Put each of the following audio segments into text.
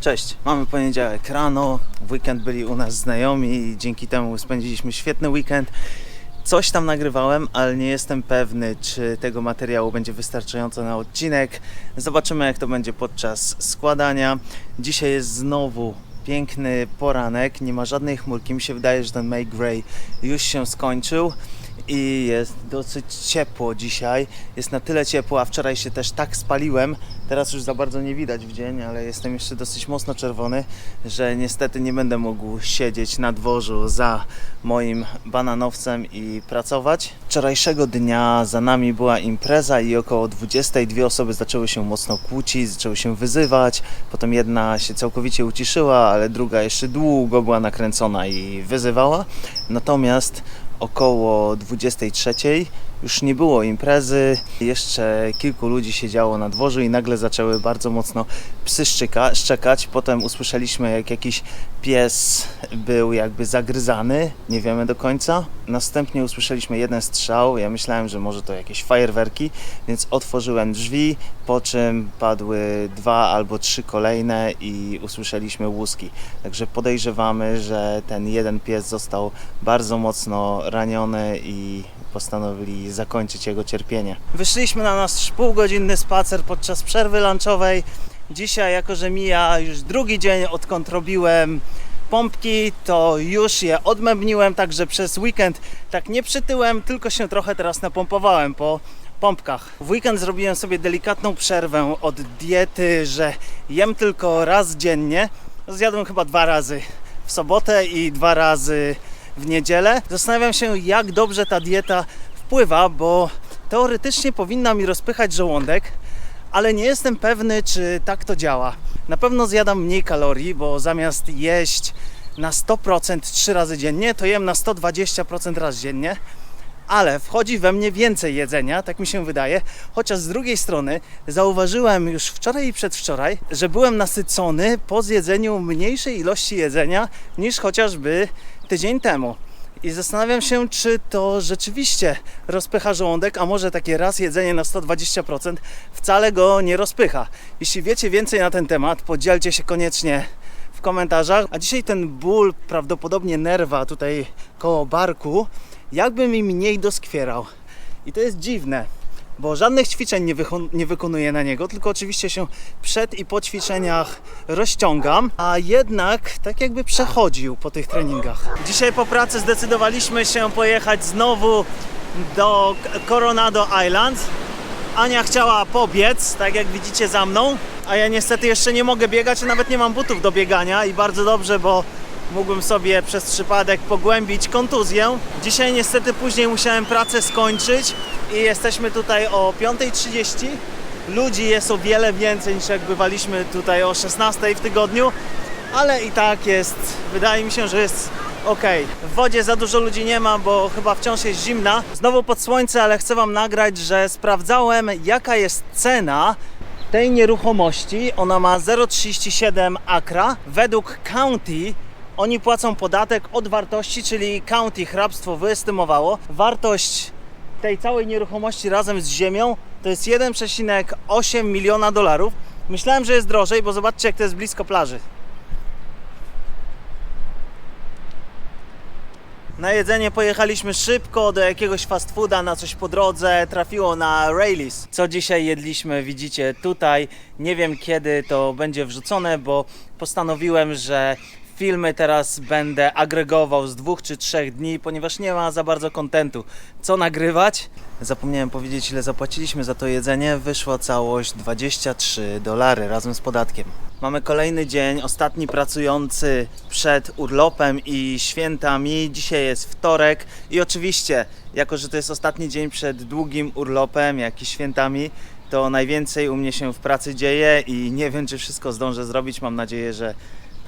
Cześć, mamy poniedziałek rano, w weekend byli u nas znajomi i dzięki temu spędziliśmy świetny weekend. Coś tam nagrywałem, ale nie jestem pewny, czy tego materiału będzie wystarczająco na odcinek. Zobaczymy, jak to będzie podczas składania. Dzisiaj jest znowu piękny poranek, nie ma żadnej chmurki. Mi się wydaje, że ten May Gray już się skończył i jest dosyć ciepło dzisiaj. Jest na tyle ciepło, a wczoraj się też tak spaliłem. Teraz już za bardzo nie widać w dzień, ale jestem jeszcze dosyć mocno czerwony, że niestety nie będę mógł siedzieć na dworzu za moim bananowcem i pracować. Wczorajszego dnia za nami była impreza i około 20 dwie osoby zaczęły się mocno kłócić, zaczęły się wyzywać. Potem jedna się całkowicie uciszyła, ale druga jeszcze długo była nakręcona i wyzywała. Natomiast około 23 już nie było imprezy, jeszcze kilku ludzi siedziało na dworzu i nagle zaczęły bardzo mocno psy szczeka, szczekać. Potem usłyszeliśmy, jak jakiś pies był jakby zagryzany, nie wiemy do końca. Następnie usłyszeliśmy jeden strzał, ja myślałem, że może to jakieś fajerwerki, więc otworzyłem drzwi, po czym padły dwa albo trzy kolejne i usłyszeliśmy łuski. Także podejrzewamy, że ten jeden pies został bardzo mocno raniony i postanowili zakończyć jego cierpienie. Wyszliśmy na nasz półgodzinny spacer podczas przerwy lunchowej. Dzisiaj, jako że mija już drugi dzień, odkąd robiłem pompki, to już je odmębniłem, także przez weekend tak nie przytyłem, tylko się trochę teraz napompowałem po pompkach. W weekend zrobiłem sobie delikatną przerwę od diety, że jem tylko raz dziennie. Zjadłem chyba dwa razy w sobotę i dwa razy w niedzielę. Zastanawiam się, jak dobrze ta dieta wpływa, bo teoretycznie powinna mi rozpychać żołądek, ale nie jestem pewny, czy tak to działa. Na pewno zjadam mniej kalorii, bo zamiast jeść na 100% trzy razy dziennie, to jem na 120% raz dziennie. Ale wchodzi we mnie więcej jedzenia, tak mi się wydaje. Chociaż z drugiej strony zauważyłem już wczoraj i przedwczoraj, że byłem nasycony po zjedzeniu mniejszej ilości jedzenia niż chociażby tydzień temu. I zastanawiam się, czy to rzeczywiście rozpycha żołądek, a może takie raz jedzenie na 120% wcale go nie rozpycha. Jeśli wiecie więcej na ten temat, podzielcie się koniecznie w komentarzach. A dzisiaj ten ból, prawdopodobnie nerwa tutaj koło barku, jakby mi mniej doskwierał. I to jest dziwne, bo żadnych ćwiczeń nie, nie wykonuję na niego, tylko oczywiście się przed i po ćwiczeniach rozciągam, a jednak tak jakby przechodził po tych treningach. Dzisiaj po pracy zdecydowaliśmy się pojechać znowu do Coronado Islands. Ania chciała pobiec, tak jak widzicie za mną, a ja niestety jeszcze nie mogę biegać, nawet nie mam butów do biegania i bardzo dobrze, bo mógłbym sobie przez przypadek pogłębić kontuzję. Dzisiaj niestety później musiałem pracę skończyć i jesteśmy tutaj o 5.30. Ludzi jest o wiele więcej niż jak bywaliśmy tutaj o 16 w tygodniu, ale i tak jest, wydaje mi się, że jest ok. W wodzie za dużo ludzi nie ma, bo chyba wciąż jest zimna. Znowu pod słońce, ale chcę Wam nagrać, że sprawdzałem jaka jest cena tej nieruchomości. Ona ma 0,37 akra. Według county oni płacą podatek od wartości, czyli county hrabstwo wyestymowało. Wartość tej całej nieruchomości razem z ziemią to jest 1,8 miliona dolarów. Myślałem, że jest drożej, bo zobaczcie jak to jest blisko plaży. Na jedzenie pojechaliśmy szybko do jakiegoś fast fooda, na coś po drodze, trafiło na Rayleigh. Co dzisiaj jedliśmy, widzicie tutaj. Nie wiem kiedy to będzie wrzucone, bo postanowiłem, że filmy teraz będę agregował z dwóch czy trzech dni, ponieważ nie ma za bardzo kontentu. Co nagrywać? Zapomniałem powiedzieć, ile zapłaciliśmy za to jedzenie. Wyszła całość 23 dolary razem z podatkiem. Mamy kolejny dzień, ostatni pracujący przed urlopem i świętami. Dzisiaj jest wtorek i oczywiście, jako że to jest ostatni dzień przed długim urlopem, jak i świętami, to najwięcej u mnie się w pracy dzieje i nie wiem, czy wszystko zdążę zrobić. Mam nadzieję, że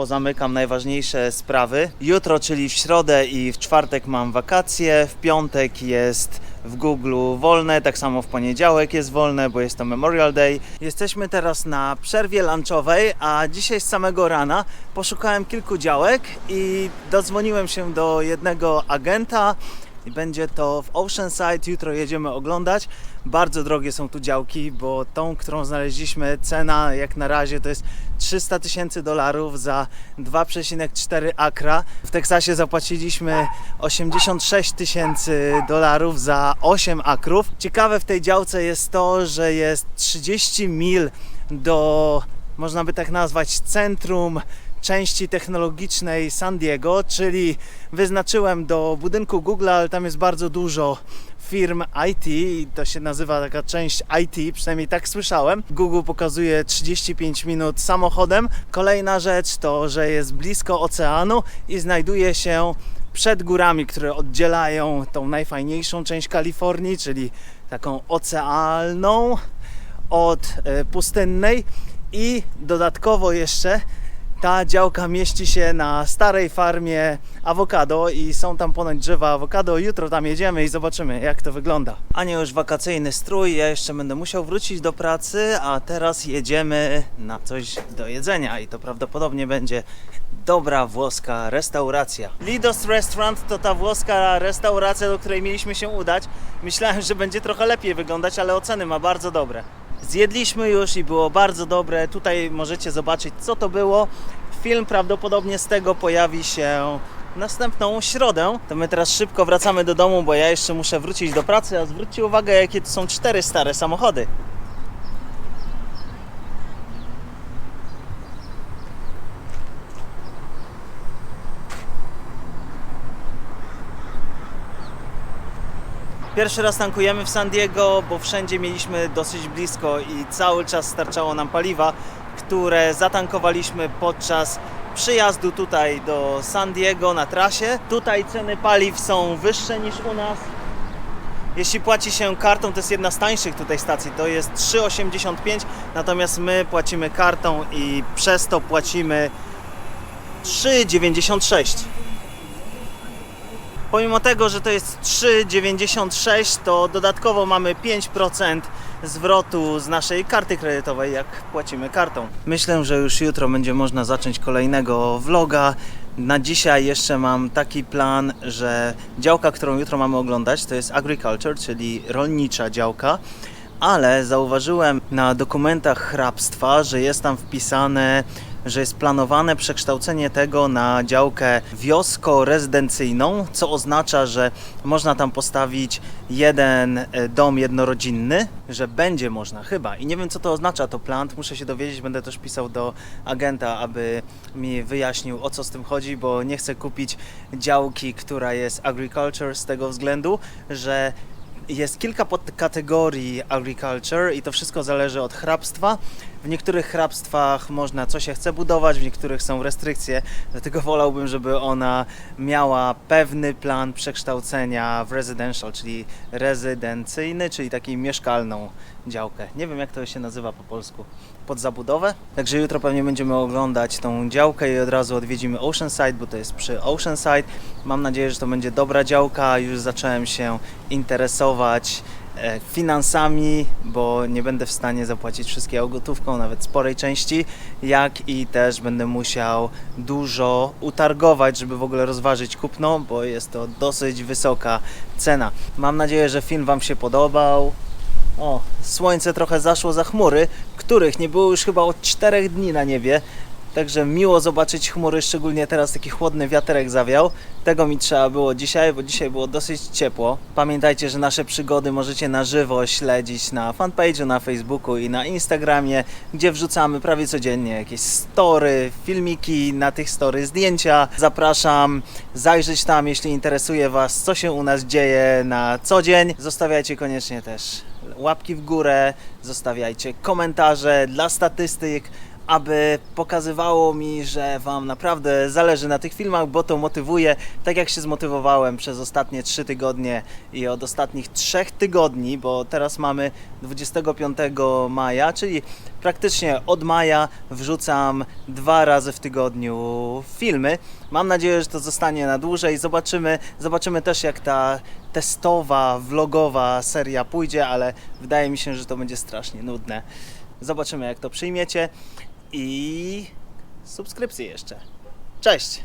pozamykam najważniejsze sprawy. Jutro, czyli w środę i w czwartek mam wakacje, w piątek jest w Google wolne, tak samo w poniedziałek jest wolne, bo jest to Memorial Day. Jesteśmy teraz na przerwie lunchowej, a dzisiaj z samego rana poszukałem kilku działek i dodzwoniłem się do jednego agenta. I będzie to w Oceanside. Jutro jedziemy oglądać. Bardzo drogie są tu działki, bo tą, którą znaleźliśmy, cena jak na razie to jest 300 tysięcy dolarów za 2,4 akra. W Teksasie zapłaciliśmy 86 tysięcy dolarów za 8 akrów. Ciekawe w tej działce jest to, że jest 30 mil do, można by tak nazwać, centrum części technologicznej San Diego, czyli wyznaczyłem do budynku Google, ale tam jest bardzo dużo firm IT, to się nazywa taka część IT, przynajmniej tak słyszałem. Google pokazuje 35 minut samochodem. Kolejna rzecz to, że jest blisko oceanu i znajduje się przed górami, które oddzielają tą najfajniejszą część Kalifornii, czyli taką ocealną od e, pustynnej i dodatkowo jeszcze ta działka mieści się na starej farmie awokado i są tam ponoć drzewa awokado. Jutro tam jedziemy i zobaczymy jak to wygląda. Ania już wakacyjny strój, ja jeszcze będę musiał wrócić do pracy, a teraz jedziemy na coś do jedzenia i to prawdopodobnie będzie dobra włoska restauracja. Lidos Restaurant to ta włoska restauracja, do której mieliśmy się udać. Myślałem, że będzie trochę lepiej wyglądać, ale oceny ma bardzo dobre. Zjedliśmy już i było bardzo dobre. Tutaj możecie zobaczyć, co to było. Film prawdopodobnie z tego pojawi się następną środę. To my teraz szybko wracamy do domu, bo ja jeszcze muszę wrócić do pracy. A zwróćcie uwagę, jakie to są cztery stare samochody. Pierwszy raz tankujemy w San Diego, bo wszędzie mieliśmy dosyć blisko i cały czas starczało nam paliwa, które zatankowaliśmy podczas przyjazdu tutaj do San Diego na trasie. Tutaj ceny paliw są wyższe niż u nas. Jeśli płaci się kartą, to jest jedna z tańszych tutaj stacji, to jest 3,85, natomiast my płacimy kartą i przez to płacimy 3,96. Pomimo tego, że to jest 3,96, to dodatkowo mamy 5% zwrotu z naszej karty kredytowej, jak płacimy kartą. Myślę, że już jutro będzie można zacząć kolejnego vloga. Na dzisiaj jeszcze mam taki plan, że działka, którą jutro mamy oglądać, to jest agriculture, czyli rolnicza działka. Ale zauważyłem na dokumentach hrabstwa, że jest tam wpisane że jest planowane przekształcenie tego na działkę wiosko-rezydencyjną, co oznacza, że można tam postawić jeden e, dom jednorodzinny, że będzie można chyba. I nie wiem, co to oznacza to plant, muszę się dowiedzieć, będę też pisał do agenta, aby mi wyjaśnił, o co z tym chodzi, bo nie chcę kupić działki, która jest agriculture z tego względu, że jest kilka podkategorii agriculture i to wszystko zależy od hrabstwa. W niektórych hrabstwach można co się chce budować, w niektórych są restrykcje, dlatego wolałbym, żeby ona miała pewny plan przekształcenia w residential, czyli rezydencyjny, czyli taką mieszkalną działkę. Nie wiem jak to się nazywa po polsku. Pod zabudowę. Także jutro pewnie będziemy oglądać tą działkę i od razu odwiedzimy Oceanside, bo to jest przy Oceanside. Mam nadzieję, że to będzie dobra działka. Już zacząłem się interesować finansami, bo nie będę w stanie zapłacić wszystkiego gotówką, nawet sporej części, jak i też będę musiał dużo utargować, żeby w ogóle rozważyć kupno, bo jest to dosyć wysoka cena. Mam nadzieję, że film Wam się podobał. O, słońce trochę zaszło za chmury, których nie było już chyba od 4 dni na niebie. Także miło zobaczyć chmury, szczególnie teraz taki chłodny wiaterek zawiał. Tego mi trzeba było dzisiaj, bo dzisiaj było dosyć ciepło. Pamiętajcie, że nasze przygody możecie na żywo śledzić na fanpage'u, na Facebooku i na Instagramie, gdzie wrzucamy prawie codziennie jakieś story, filmiki, na tych story zdjęcia. Zapraszam zajrzeć tam, jeśli interesuje Was, co się u nas dzieje na co dzień. Zostawiajcie koniecznie też łapki w górę, zostawiajcie komentarze dla statystyk, aby pokazywało mi, że Wam naprawdę zależy na tych filmach, bo to motywuje, tak jak się zmotywowałem przez ostatnie 3 tygodnie i od ostatnich 3 tygodni, bo teraz mamy 25 maja, czyli praktycznie od maja wrzucam dwa razy w tygodniu filmy. Mam nadzieję, że to zostanie na dłużej. Zobaczymy, zobaczymy też jak ta testowa, vlogowa seria pójdzie, ale wydaje mi się, że to będzie strasznie nudne. Zobaczymy jak to przyjmiecie i subskrypcje jeszcze. Cześć!